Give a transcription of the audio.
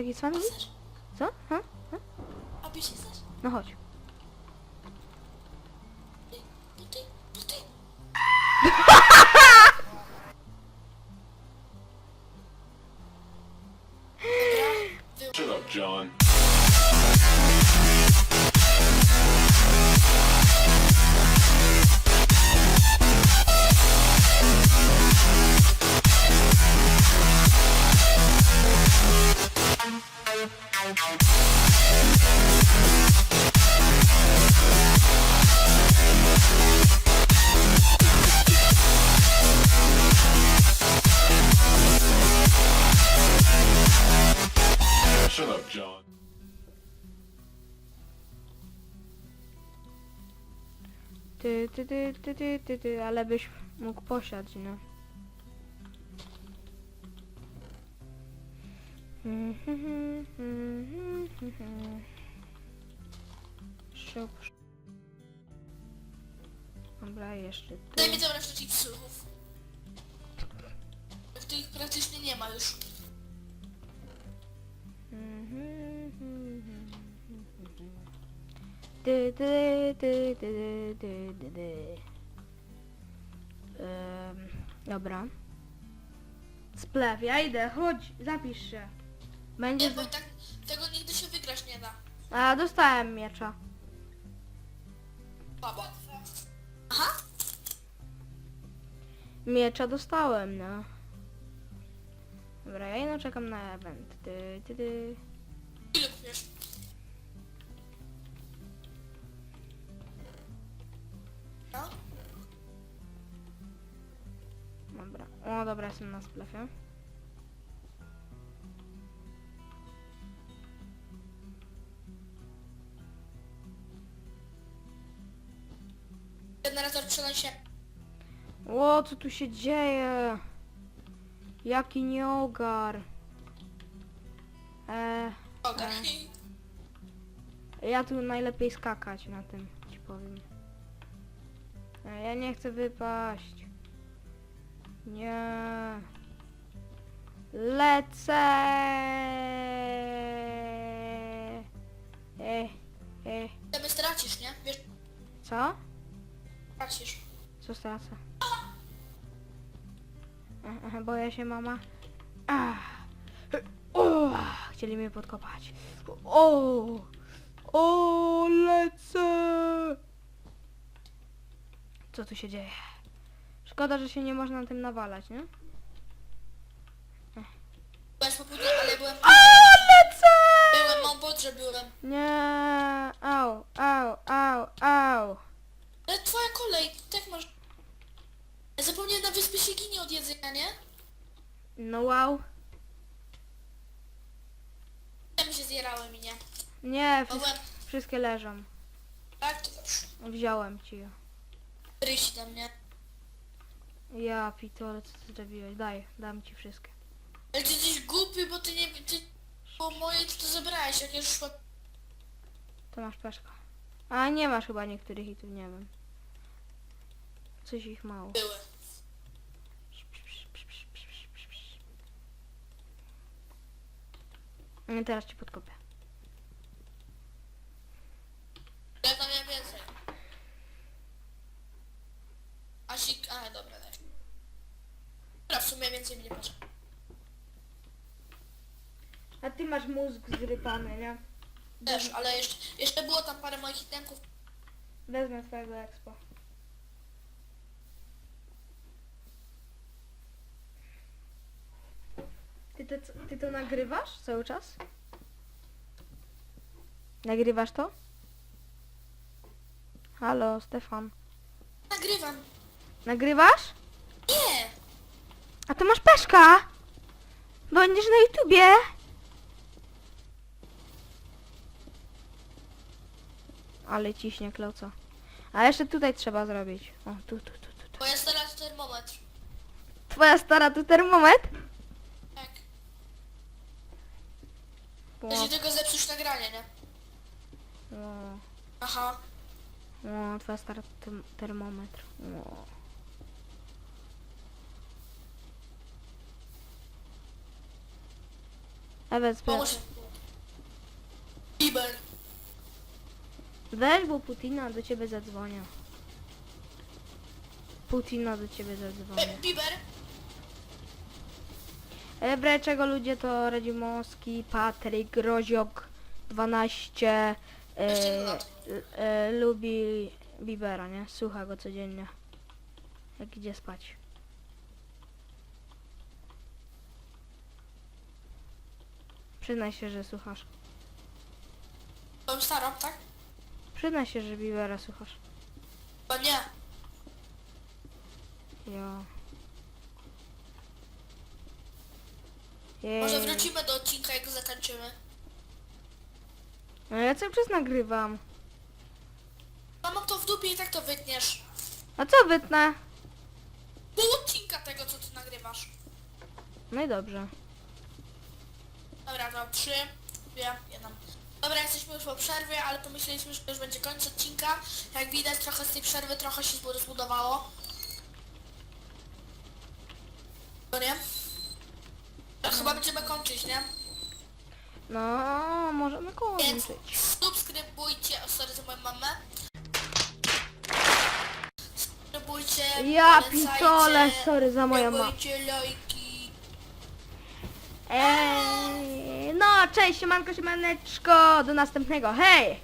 taki sandwich? Chcesz? Co? Ha? A byś chcesz? No chodź. Shut up, John. Ty, ty, ty, ty, ty, ty, ty, ale byś mógł posiać, no. Siup. Dobra, jeszcze tu. daj mi tam resztę tych psów. Ich praktycznie nie ma już. Em, dobra. Splew, ja idę, chodź, zapisz się. Będzie... Nie, bo tak tego nigdy się wygrać nie da. A, dostałem miecza. Baba. Aha, Miecza dostałem, no. Dobra, ja ino czekam na event. Ty, ty, ty. Jestem na splefie. generator przenosi się. O, co tu się dzieje? Jaki nieogar. E, Boga. ja tu najlepiej skakać na tym, ci powiem. E, ja nie chcę wypaść. Nie. Lecę. E, e, Temy stracisz, nie? Wiesz, co? stracisz. Co stracę? Boję się, mama. Ach. O, chcieli mnie podkopać. O, o, lecę. Co tu się dzieje? Szkoda, że się nie można tym nawalać, nie? Byłem popóźniony, ale byłem... lecę! Bodrze byłem. Nie, au, au, au, au. Ale twoja kolej, tak masz... Zapomniałem na wyspie się ginie od jedzenia, nie? No wow. Temy się zjerały mi, nie? Nie, Bo wszystkie, wszystkie leżą. Tak, to dobrze. Wziąłem ci je. Rysi tam, nie? Ja pitole, co ty zrobiłeś? Daj, dam ci wszystkie. Ale ty jesteś głupi, bo ty nie... Ty... Bo moje zabrałeś, jak już szło... To masz peszka. A nie masz chyba niektórych i tu nie wiem. Coś ich mało. były. Nie, teraz ci podkopię. Ja tam miałem więcej. Asik... A, dobra, daj. Dobra, w sumie więcej mi nie. A ty masz mózg zrypany, nie? Też, ale jeszcze, jeszcze było tam parę moich itemków. Wezmę twojego expo. Ty to, ty to nagrywasz cały czas? Nagrywasz to? Halo, Stefan. Nagrywam. Nagrywasz? Nie! A to masz peszka! Będziesz na YouTubie! Ale ciśnie kloca. A jeszcze tutaj trzeba zrobić. O, tu, tu, tu, tu. tu. Bo ja stara to termometr. Twoja stara tu termometr? Tak. O, Będzie tego zepsuć nagranie, nie? o, Aha. o, twoja stara tem- termometr. O. Ewet, Pomóż, Bieber. Weź, bo Putina do ciebie zadzwonia. Putina do ciebie zadzwonia. E, Bieber. E, Breczego ludzie to Radzimowski, Patryk, Groziok, 12, Jeszcze e, lat. e, lubi Bibera, nie? Słucha go codziennie. Jak idzie spać. Przyznaj się, że słuchasz. Przyznaj się, że Bibera słuchasz. Bo nie. Jo. Jej. Może wrócimy do odcinka, jak go zakończymy. No ja cały czas nagrywam. Mam to w dupie i tak to wytniesz. A co wytnę? Pół odcinka tego, co ty nagrywasz. No i dobrze. Dobra, to trzy, dwie, jedna. Dobra, jesteśmy już po przerwie, ale pomyśleliśmy, że już będzie koniec odcinka. Jak widać, trochę z tej przerwy trochę się zbud- zbudowało. No nie? To chyba będziemy kończyć, nie? No, możemy Więc kończyć. subskrybujcie, o sorry za moją mamę. Subskrybujcie, Ja polecajcie, pitole, sorry za moją mamę. Dajcie lajki. Eee, no, cześć, siemanko, siemaneczko, do następnego, hej!